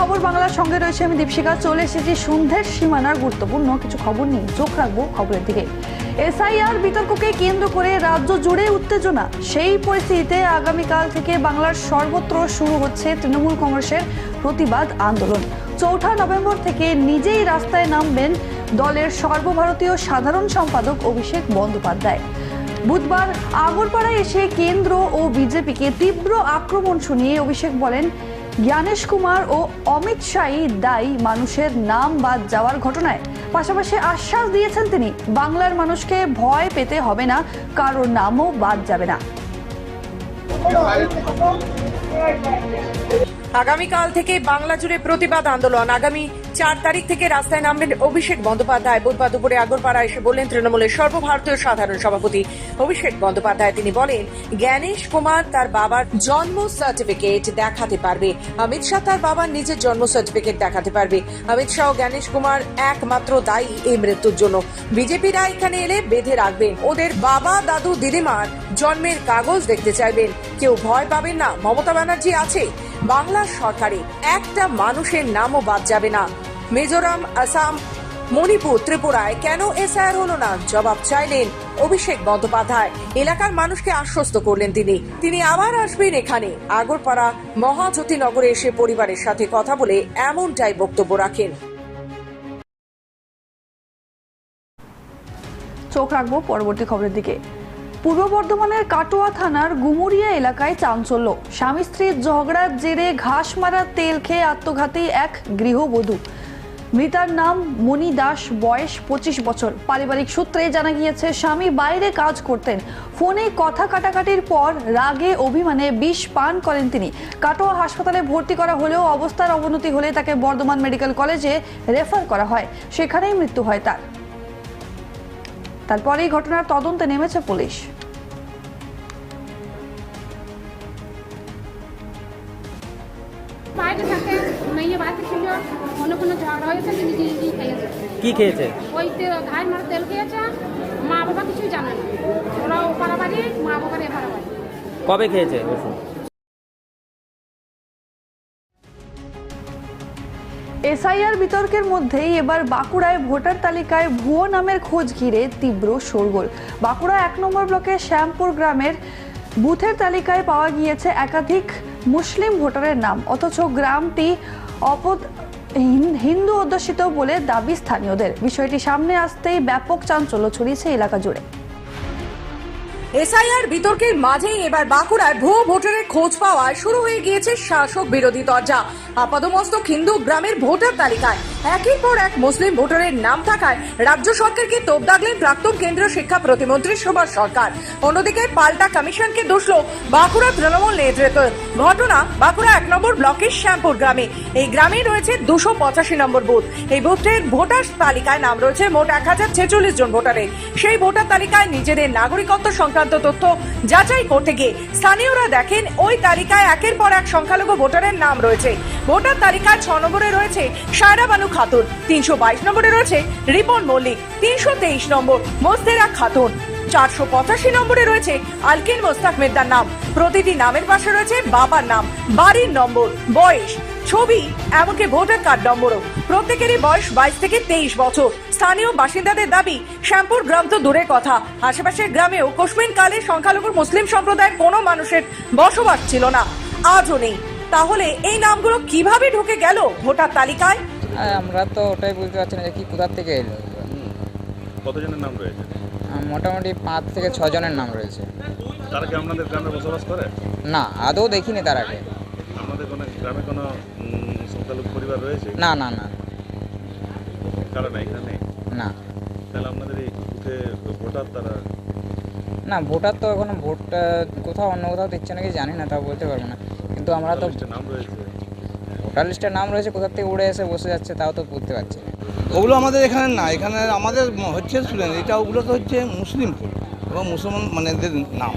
খবর বাংলার সঙ্গে রয়েছে আমি দীপশিকা চলে এসেছি সন্ধ্যের সীমানার গুরুত্বপূর্ণ কিছু খবর নিয়ে। চোখ রাখব খবরের দিকে। এসআইআর বিতর্ককে কেন্দ্র করে রাজ্য জুড়ে উত্তেজনা। সেই পরিস্থিতিতে আগামীকাল থেকে বাংলার সর্বত্র শুরু হচ্ছে তৃণমূল কংগ্রেসের প্রতিবাদ আন্দোলন। চৌঠা নভেম্বর থেকে নিজেই রাস্তায় নামবেন দলের সর্বভারতীয় সাধারণ সম্পাদক অভিষেক বন্দ্যোপাধ্যায়। বুধবার আগরপাড়ায় এসে কেন্দ্র ও বিজেপিকে তীব্র আক্রমণ শুনিয়ে অভিষেক বলেন জ্ঞানেশ কুমার ও অমিত শাহই দায়ী মানুষের নাম বাদ যাওয়ার ঘটনায়। পাশাপাশি আশ্বাস দিয়েছেন তিনি, বাংলার মানুষকে ভয় পেতে হবে না, কারও নামও বাদ যাবে না। আগামীকাল থেকে বাংলা জুড়ে প্রতিবাদ আন্দোলন। আগামী চার তারিখ থেকে রাস্তায় নামবেন অভিষেক বন্দ্যোপাধ্যায়। বুধবার দুপুরে আগরপাড়া এসে বললেন, তৃণমূলের সর্বভারতীয় সাধারণ সভাপতি অভিষেক বন্দ্যোপাধ্যায়। তিনি বলেন, জ্ঞানেশ কুমার তার বাবার জন্ম সার্টিফিকেট দেখাতে পারবে। অমিত শাহ তার বাবার নিজের জন্ম সার্টিফিকেট দেখাতে পারবে। অমিত শাহ জ্ঞানেশ কুমার একমাত্র দায়ী এই মৃত্যুর জন্য। বিজেপিরা এখানে এলে বেঁধে রাখবেন। ওদের বাবা, দাদু, দিদিমার জন্মের কাগজ দেখতে চাইবেন। কেউ ভয় পাবেন না। মমতা ব্যানার্জি আছে। বাংলার সরকারে একটা মানুষের নামও বাদ যাবে না। মিজোরাম, আসাম, মণিপুর, ত্রিপুরায় কেন এসআইআর হলো না? জবাব চাইলেন অভিষেক বন্দ্যোপাধ্যায়। এলাকার মানুষকে আশ্বস্ত করলেন তিনি। তিনি আবার আসবেন এখানে। আগরপাড়া মহাজ্যোতিনগরে এসে পরিবারের সাথে কথা বলে এমনটাই বক্তব্য রাখেন। চোখ রাখব পরবর্তী খবরের দিকে। পূর্ব বর্ধমানের কাটোয়া থানার গুমুরিয়া এলাকায় চাঞ্চল্য। স্বামী স্ত্রীর ঝগড়ার জেরে ঘাস মারার তেল খেয়ে আত্মঘাতী এক গৃহবধূ। মৃতার নাম মণি দাস, বয়স পঁচিশ বছর। পারিবারিক সূত্রে জানা গিয়েছে, স্বামী বাইরে কাজ করতেন। ফোনে কথা কাটাকাটির পর রাগে অভিমানে বিষ পান করেন তিনি। কাটোয়া হাসপাতালে ভর্তি করা হলেও অবস্থার অবনতি হলে তাকে বর্ধমান মেডিকেল কলেজে রেফার করা হয়। সেখানেই মৃত্যু হয় তার। তারপরে এই ঘটনার তদন্তে নেমেছে পুলিশ। অন্য কোনো ঝগড়া হয়েছে নিজে নিজেই খেয়েছে কি খেয়েছে? ওই ঘাই মারা তেল খেয়েছে মা বাবা কিছুই জানে না। ওরা বাড়ি মা বাবার বাড়ি কবে খেয়েছে ওষুধ এসআইআর বিতর্কের মধ্যেই এবার বাঁকুড়ায় ভোটার তালিকায় ভুয়ো নামের খোঁজ ঘিরে তীব্র শোরগোল। বাঁকুড়া এক নম্বর ব্লকের শ্যামপুর গ্রামের বুথের তালিকায় পাওয়া গিয়েছে একাধিক মুসলিম ভোটারের নাম অথচ গ্রামটি অপদ হিন্দু অধ্যুষিত বলে দাবি স্থানীয়দের। বিষয়টি সামনে আসতেই ব্যাপক চাঞ্চল্য ছড়িয়েছে এলাকা জুড়ে। এসআইআর বিতর্কের মাঝেই এবার বাঁকুড়ায় ভুয়ো ভোটারের খোঁজ পাওয়ায় শুরু হয়ে গিয়েছে শাসক বিরোধী দরজা আপাদমস্তক হিন্দু গ্রামের ভোটার তালিকায়। একের পর এক মুসলিম ভোটারের নাম থাকায় রাজ্য সরকারকে তোপ দাগলেন প্রাক্তন কেন্দ্রীয় শিক্ষা প্রতিমন্ত্রী সুভাষ সরকার। অন্যদিকে পাল্টা কমিশনকে দোষল বাঁকুড়া তৃণমূল নেতৃত্ব। ঘটনা বাঁকুড়া এক নম্বর ব্লকের শ্যামপুর গ্রামে। এই গ্রামে রয়েছে দুশো পঁচাশি নম্বর বুথ। এই বুথের ভোটার তালিকায় নাম রয়েছে মোট এক হাজার ছেচল্লিশ জন ভোটারের। সেই ভোটার তালিকায় নিজেদের নাগরিকত্ব সংক্রান্ত তথ্য যাচাই করতে গিয়ে স্থানীয়রা দেখেন ওই তালিকায় একের পর এক সংখ্যালঘু ভোটারের নাম রয়েছে। ভোটার তালিকায় ছ নম্বরে রয়েছে সায়রা বানু খাতুন, তিনশো বাইশ নম্বরে রয়েছে রিপন মল্লিক, তিনশো তেইশ নম্বর মোস্তেরা খাতুন। চারশো পঁচাশি নম্বরে রয়েছে আলকিন মোস্তাক মেদ্দার নাম। প্রতিটি নামের পাশে রয়েছে বাবার নাম, বাড়ির নম্বর, বয়স, ছবি, এমনকি ভোটার কার্ড নম্বরও। প্রত্যেকেরই বয়স বাইশ থেকে তেইশ বছর। স্থানীয় বাসিন্দাদের দাবি, শ্যামপুর গ্রাম তো দূরের কথা। আশেপাশের গ্রামেও কোশ্মিন কালে সংখ্যালঘু মুসলিম সম্প্রদায়ের কোনো মানুষের বসবাস ছিল না। আজও নেই। তাহলে এই নামগুলো কীভাবে ঢুকে গেল ভোটার তালিকায়? আমরা তো ওটাই বুঝতে পারছি না যে কি কোথার থেকে এলো? কতজনের নাম রয়েছে? মোটামুটি পাঁচ থেকে ছজনের নাম রয়েছে। তারা কি আপনাদের গ্রামে বসবাস করে? না আদৌ দেখিনি তার আগে। আপনাদের কোনো গ্রামে কোনো সংখ্যালঘু পরিবার রয়েছে? না না না। কারণ এখানে না। তাহলে আপনাদের এই বুথে ভোটার তারা না ভোটার তো এখনও ভোটটা কোথাও অন্য কোথাও দিচ্ছে নাকি জানি না তাও বলতে পারব না। কিন্তু আমরা তো লিস্টে নাম রয়েছে। ভোটার লিস্টের নাম রয়েছে কোথার থেকে উড়ে এসে বসে যাচ্ছে তাও তো বুঝতে পারছি না। ওগুলো আমাদের এখানে না এখানে আমাদের হচ্ছে স্টুডেন্ট এটা ওগুলো তো হচ্ছে মুসলিম ফুল এবং মুসলমান মানে এদের নাম।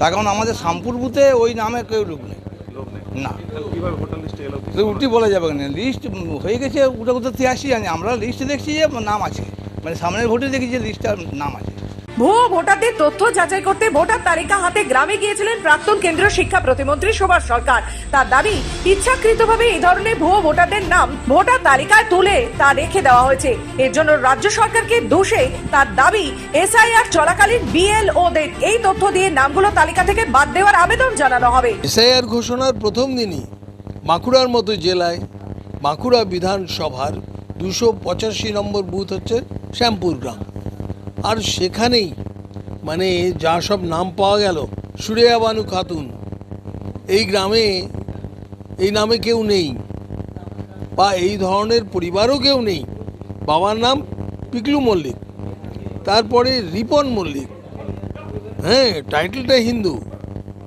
তার কারণ আমাদের শামপুর বুথে ওই নামে কেউ লোক নেই। লোক নেই। না। তাহলে কীভাবে ভোটার লিস্টে এলো তো উল্টি বলা যাবে না লিস্ট হয়ে গেছে ওটা কোথাও থেকে আসি জানি আমরা লিস্টে দেখছি যে নাম আছে। মানে সামনের ভোটে দেখি যে লিস্টটার নাম আছে। ভুয়ো ভোটারদের তথ্য যাচাই করতে ভোটার তালিকা হাতে গ্রামে গিয়েছিলেন প্রাক্তন কেন্দ্রীয় শিক্ষা প্রতিমন্ত্রী সুভাষ সরকার। তার দাবি, ইচ্ছাকৃতভাবে এই ধরনের ভুয়ো ভোটারদের নাম ভোটার তালিকায় তুলে তা রেখে দেওয়া হয়েছে। এর জন্য রাজ্য সরকারকে দোষে তার দাবি, এসআইআর চলাকালীন বিএলওদের এই তথ্য দিয়ে নামগুলো তালিকা থেকে বাদ দেওয়ার আবেদন জানানো হবে। এসআইআর ঘোষণার প্রথম দিনই বাঁকুড়ার মতো জেলায় বাঁকুড়া বিধানসভার দুশো পঁচাশি নম্বর বুথ হচ্ছে শ্যামপুর গ্রাম। আর সেখানেই মানে যা সব নাম পাওয়া গেল সুরেয়া বানু খাতুন। এই গ্রামে, এই নামে কেউ নেই, বা এই ধরনের পরিবারও কেউ নেই। বাবার নাম পিকলু মল্লিক, তারপরে রিপন মল্লিক। হ্যাঁ টাইটেলটা হিন্দু,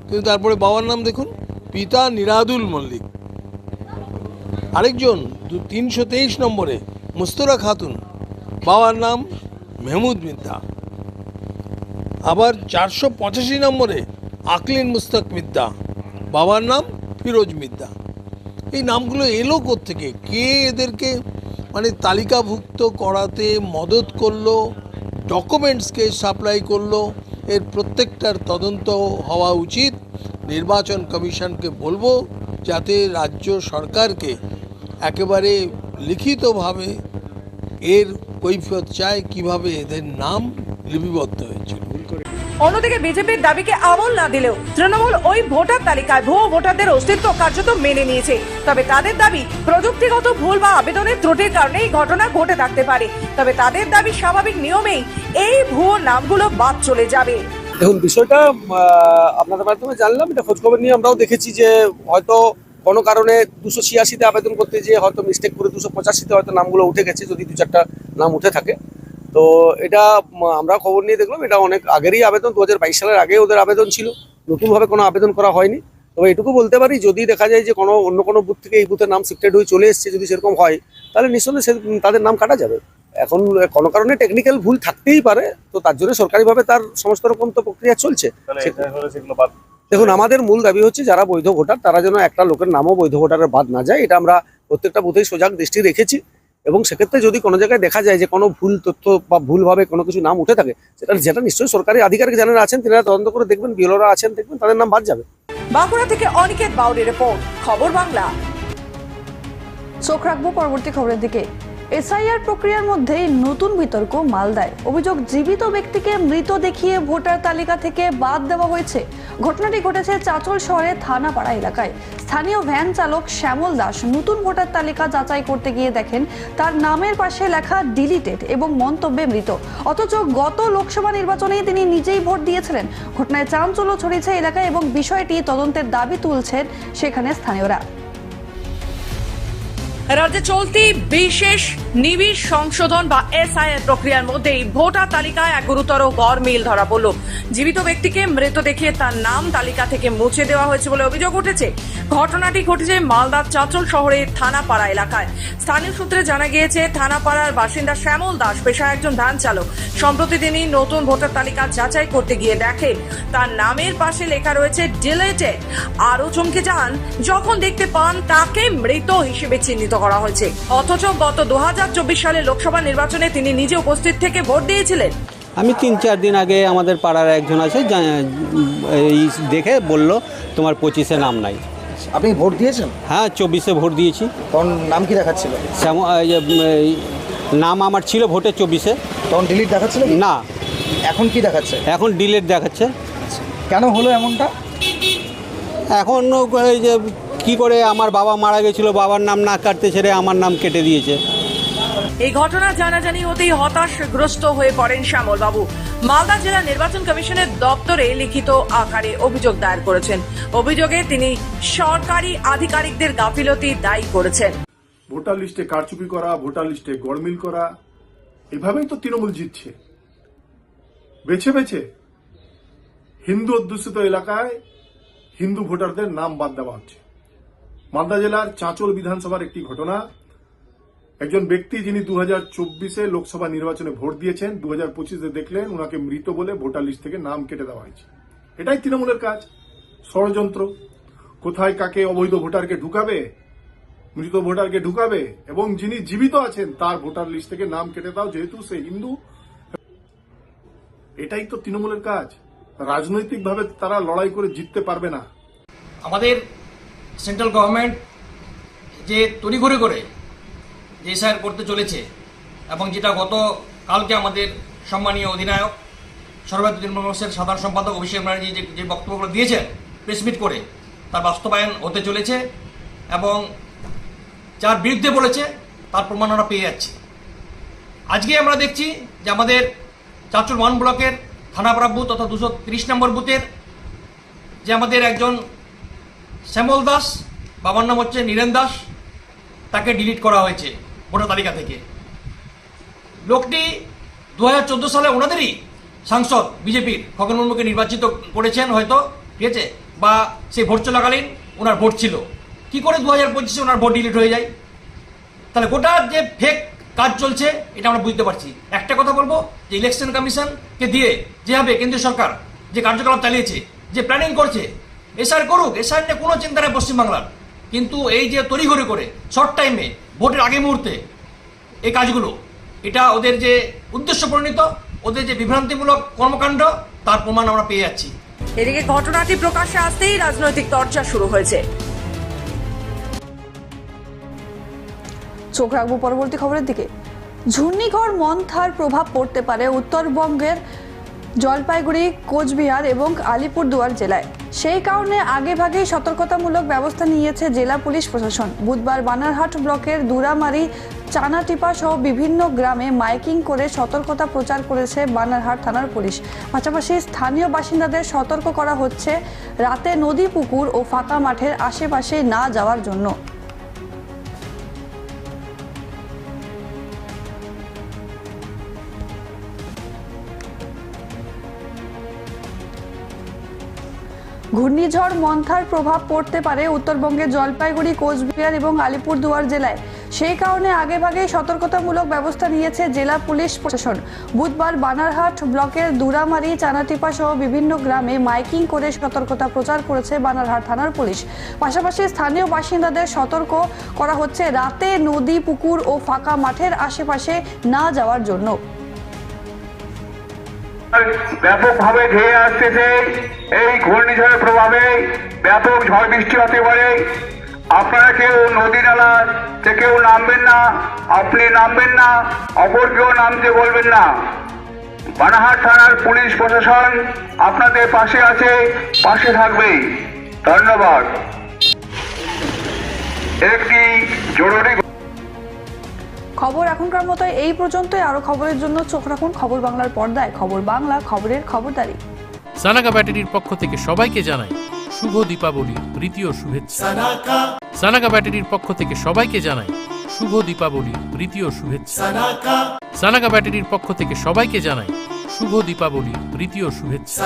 কিন্তু তারপরে বাবার নাম দেখুন, পিতা নিরাদুল মল্লিক। আরেকজন তিনশো তেইশ নম্বরে মুস্তরা খাতুন। বাবার নাম মেহমুদ মিদ্দা। আবার চারশো পঁচাশি নম্বরে আকলিন মুস্তাক মিদ্দা। বাবার নাম ফিরোজ মিদ্দা। এই নামগুলো এলো থেকে কে এদেরকে মানে তালিকাভুক্ত করাতে মদত করল, ডকুমেন্টসকে সাপ্লাই করল, এর প্রত্যেকটার তদন্ত হওয়া উচিত। নির্বাচন কমিশনকে বলব যাতে রাজ্য সরকারকে একেবারে লিখিতভাবে এর কৈফিয়ত চায় কীভাবে এদের নাম লিপিবদ্ধ হয়েছিল। অন্যদিকে বিজেপির দাবিকে আমল না দিলেও তৃণমূল ওই ভোটার তালিকায় ভুয়ো ভোটারদের অস্তিত্ব কার্যত মেনে নিয়েছে। তবে তাদের দাবি প্রযুক্তিগত ভুল বা আবেদনের ত্রুটির কারণে এই ঘটনা ঘটে থাকতে পারে। তবে তাদের দাবি স্বাভাবিক নিয়মেই এই ভুয়ো নামগুলো বাদ চলে যাবে। দেখুন বিষয়টা আপনাদের মাধ্যমে জানলাম এটা খোঁজখবর নিয়ে আমরাও দেখেছি যে হয়তো কোনো কারণে দুশো ছিয়াশিতে আবেদন করতে যেয়ে হয়তো মিস্টেক করে দুশো পঁচাশিতে হয়তো নামগুলো উঠে গেছে, যদি দু চারটা নাম উঠে থাকে। তো এটা আমরা খবর নিয়ে দেখলাম, এটা অনেক আগেরই আবেদন দু হাজার বাইশ সালের আগে ওদের আবেদন ছিল, নতুনভাবে কোনো আবেদন করা হয়নি। তবে এটুকু বলতে পারি, যদি দেখা যায় যে কোনো অন্য কোনো বুথ থেকে এই বুথের নাম শিফটেড হয়ে চলে এসছে, যদি সেরকম হয়, তাহলে নিঃসন্দেহে তাদের নাম কাটা যাবে। এখন কোনো কারণে টেকনিক্যাল ভুল থাকতেই পারে, তো তার জন্য সরকারিভাবে তার সমস্ত রকম তো প্রক্রিয়া চলছে। দেখুন, আমাদের মূল দাবি হচ্ছে যারা বৈধ ভোটার, তারা যেন একটা লোকের নামও বৈধ ভোটারের বাদ না যায়। এটা আমরা প্রত্যেকটা বুথেই সজাগ দৃষ্টি রেখেছি এবং সেক্ষেত্রে যদি কোনো জায়গায় দেখা যায় যে কোনো ভুল তথ্য বা ভুলভাবে কোনো কিছু নাম উঠে থাকে, সেটা যেটা নিশ্চয়ই সরকারি আধিকারিক যারা আছেন, তারা তদন্ত করে দেখবেন, বিএলওরা আছেন, দেখবেন, তাদের নাম বাদ যাবে। বাঁকুড়া থেকে অনিকেত বাউরি রিপোর্ট, খবর বাংলা। চোখ রাখব পরবর্তী খবরের দিকে। এসআইআর প্রক্রিয়ার মধ্যেই নতুন বিতর্ক মালদায়। অভিযোগ, জীবিত ব্যক্তিকে মৃত দেখিয়ে ভোটার তালিকা থেকে বাদ দেওয়া হয়েছে। ঘটনাটি ঘটেছে চাচল শহরের থানাপাড়া এলাকায়। স্থানীয় ভ্যান চালক শ্যামল দাস নতুন ভোটার তালিকা যাচাই করতে গিয়ে দেখেন, তার নামের পাশে লেখা ডিলিটেড এবং মন্তব্যে মৃত। অথচ গত লোকসভা নির্বাচনে তিনি নিজেই ভোট দিয়েছিলেন। ঘটনায় চাঞ্চল্য ছড়িয়েছে এলাকায় এবং বিষয়টি তদন্তের দাবি তুলছেন সেখানে স্থানীয়রা। রাজ্যে চলতি বিশেষ নিবিড় সংশোধন বা এসআইআর প্রক্রিয়ার মধ্যেই ভোটার তালিকায় এক গুরুতর গড়মিল ধরা পড়ল। জীবিত ব্যক্তিকে মৃত দেখিয়ে তার নাম তালিকা থেকে মুছে দেওয়া হয়েছে বলে অভিযোগ উঠেছে। ঘটনাটি ঘটেছে মালদার চাঁচল শহরের থানাপাড়া এলাকায়। স্থানীয় সূত্রে জানা গিয়েছে, থানাপাড়ার বাসিন্দা শ্যামল দাস পেশায় একজন ভ্যান চালক। সম্প্রতি তিনি নতুন ভোটার তালিকা যাচাই করতে গিয়ে দেখে, তার নামের পাশে লেখা রয়েছে, ডিলেটেড। আরও চমকে যান, যখন দেখতে পান তাকে মৃত হিসেবে চিহ্নিত করা হয়েছে। অথচ গত দু সালে লোকসভা নির্বাচনে তিনি নিজে উপস্থিত থেকে ভোট দিয়েছিলেন। আমি তিন চার দিন আগে আমাদের পাড়ার একজন আছে এই দেখে বলল তোমার পঁচিশে নাম নাই। আপনি ভোট দিয়েছেন? হ্যাঁ চব্বিশে ভোট দিয়েছি। তখন নাম কি দেখাচ্ছিল? শ্যাম- এই যে, নাম আমার ছিল ভোটে চব্বিশে। তখন ডিলিট দেখাচ্ছিল না। এখন কি দেখাচ্ছে? এখন ডিলিট দেখাচ্ছে। কেন হলো এমনটা? এখন এই যে কী করে আমার বাবা মারা গেছিল বাবার নাম না কাটতে ছেড়ে আমার নাম কেটে দিয়েছে? এই ঘটনা জানাজানি হতেই হতাশগ্রস্ত হয়ে পড়েন শ্যামল বাবু মালদা জেলা নির্বাচন কমিশনের দপ্তরে লিখিত আকারে অভিযোগ দায়ের করেছেন। অভিযোগে তিনি সরকারি আধিকারিকদের গাফিলতি দায়ী করেছেন। ভোটার লিস্টে কারচুপি করা ভোটার লিস্টে গড়মিল করা এভাবেই তো তৃণমূল জিতছে। বেছে বেছে হিন্দু অধ্যুষিত এলাকায় হিন্দু ভোটারদের নাম বাদ দেওয়া হচ্ছে। মালদা জেলার চাঁচল বিধানসভার একটি ঘটনা। একজন ব্যক্তি যিনি দু হাজার চব্বিশে লোকসভা নির্বাচনে ভোট দিয়েছেন দু হাজার পঁচিশে দেখলেন ওনাকে মৃত বলে ভোটার লিস্ট থেকে নাম কেটে দেওয়া হয়েছে। এটাই তৃণমূলের কাজ, ষড়যন্ত্র। কোথায় কাকে অবৈধ ভোটারকে ঢুকাবে, মৃত ভোটারকে ঢুকাবে, এবং যিনি জীবিত আছেন তার ভোটার লিস্ট থেকে নাম কেটে দাও, যেহেতু সে হিন্দু। এটাই তো তৃণমূলের কাজ। রাজনৈতিকভাবে তারা লড়াই করে জিততে পারবে না। আমাদের সেন্ট্রাল গভর্নমেন্ট যে তড়িঘড়ি করে যে স্যার করতে চলেছে এবং যেটা গত কালকে আমাদের সম্মানীয় অধিনায়ক সর্বভারতীয় তৃণমূল কংগ্রেসের সাধারণ সম্পাদক অভিষেক ব্যানার্জি যে যে বক্তব্যগুলো দিয়েছেন প্রেসমিট করে, তার বাস্তবায়ন হতে চলেছে এবং যার বিরুদ্ধে বলেছে, তার প্রমাণ আমরা পেয়ে যাচ্ছি। আজকে আমরা দেখছি যে আমাদের চাঁচুর ওয়ান ব্লকের থানাপাড়া বুথ অর্থাৎ দুশো তিরিশ নম্বর বুথের যে আমাদের একজন শ্যামল দাস, বাবার নাম হচ্ছে নীরেন দাস, তাকে ডিলিট করা হয়েছে ভোটার তালিকা থেকে। লোকটি দু হাজার চোদ্দ সালে ওনাদেরই সাংসদ, বিজেপির খগন মুর্মুকে নির্বাচিত করেছেন হয়তো, ঠিক আছে? বা সেই ভোট চলাকালীন ওনার ভোট ছিল। কি করে দু হাজার পঁচিশে ওনার ভোট ডিলিট হয়ে যায়? তাহলে গোটা যে ফেক কাজ চলছে, এটা আমরা বুঝতে পারছি। একটা কথা বলব, যে ইলেকশন কমিশনকে দিয়ে যেভাবে কেন্দ্রীয় সরকার যে কার্যকলাপ চালিয়েছে, যে প্ল্যানিং করছে এসআর করুক এসআর নিয়ে কোনো চিন্তা নেই পশ্চিমবাংলার। কিন্তু এই যে তড়িঘড়ি করে শর্ট টাইমে ভোটের আগে মুহূর্তে এই কাজগুলো, এটা ওদের যে উদ্দেশ্য পরিণত, ওদের যে বিভ্রান্তিমূলক কর্মকাণ্ড, তার প্রমাণ আমরা পেয়ে যাচ্ছি। এদিকে ঘটনাটি প্রকাশ্যে আসতেই রাজনৈতিক চর্চা শুরু হয়েছে। চোখ রাখব পরবর্তী খবরের দিকে। ঘূর্ণিঝড় মন্থার প্রভাব পড়তে পারে উত্তরবঙ্গের জলপাইগুড়ি, কোচবিহার এবং আলিপুরদুয়ার জেলায়। সেই কারণে আগেভাগেই সতর্কতামূলক ব্যবস্থা নিয়েছে জেলা পুলিশ প্রশাসন। বুধবার বানারহাট ব্লকের দুরামারি, চানাটিপা সহ বিভিন্ন গ্রামে মাইকিং করে সতর্কতা প্রচার করেছে বানারহাট থানার পুলিশ। পাশাপাশি স্থানীয় বাসিন্দাদের সতর্ক করা হচ্ছে রাতে নদী পুকুর ও ফাঁকা মাঠের আশেপাশে না যাওয়ার জন্য। ঘূর্ণিঝড় মন্থার প্রভাব পড়তে পারে উত্তরবঙ্গের জলপাইগুড়ি, কোচবিহার এবং আলিপুরদুয়ার জেলায়। সেই কারণে আগেভাগেই সতর্কতামূলক ব্যবস্থা নিয়েছে জেলা পুলিশ প্রশাসন। বুধবার বানারহাট ব্লকের দুরামারি, চানাটিপা সহ বিভিন্ন গ্রামে মাইকিং করে সতর্কতা প্রচার করেছে বানারহাট থানার পুলিশ। পাশাপাশি স্থানীয় বাসিন্দাদের সতর্ক করা হচ্ছে রাতে নদী, পুকুর ও ফাঁকা মাঠের আশেপাশে না যাওয়ার জন্য। ব্যাপকভাবে ধেয়ে আসতেছে এই ঘূর্ণিঝড়ের প্রভাবে ব্যাপক ঝড় বৃষ্টি হতে পারে। আপনারা কেউ নদী নালা কেউ নামবেন না, আপনি নামবেন না, অপর কেউ নামতে বলবেন না। বানাহাট থানার পুলিশ প্রশাসন আপনাদের পাশে আছে, পাশে থাকবে। ধন্যবাদ। একটি জরুরি খবর এখনকার মতো এই পর্যন্তই। আরও খবরের জন্য চোখ রাখুন খবর বাংলার পর্দায়। খবর বাংলা খবরের খবরদারি। সানাকা ব্যাটারির পক্ষ থেকে সবাইকে জানাই শুভ দীপাবলি প্রীতি ও শুভেচ্ছা। সানাকা। ব্যাটারির পক্ষ থেকে সবাইকে জানাই শুভ দীপাবলি প্রীতি ও শুভেচ্ছা। সানাকা। ব্যাটারির পক্ষ থেকে সবাইকে জানাই শুভ দীপাবলি প্রীতি ও শুভেচ্ছা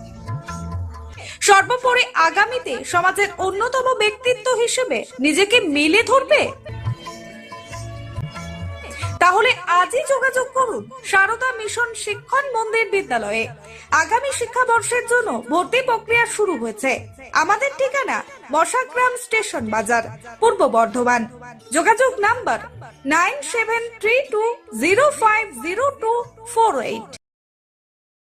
সর্বোপরি আগামীতে সমাজের অন্যতম ব্যক্তিত্ব হিসেবে নিজেকে মেলে ধরবে? তাহলে আজই যোগাযোগ করুন সারদা মিশন শিক্ষণ মন্দির বিদ্যালয়ে। আগামী শিক্ষাবর্ষের জন্য ভর্তি প্রক্রিয়া শুরু হয়েছে। আমাদের ঠিকানা বসাগ্রাম স্টেশন বাজার, পূর্ব বর্ধমান। যোগাযোগ number nine seven three two zero five zero two four eight.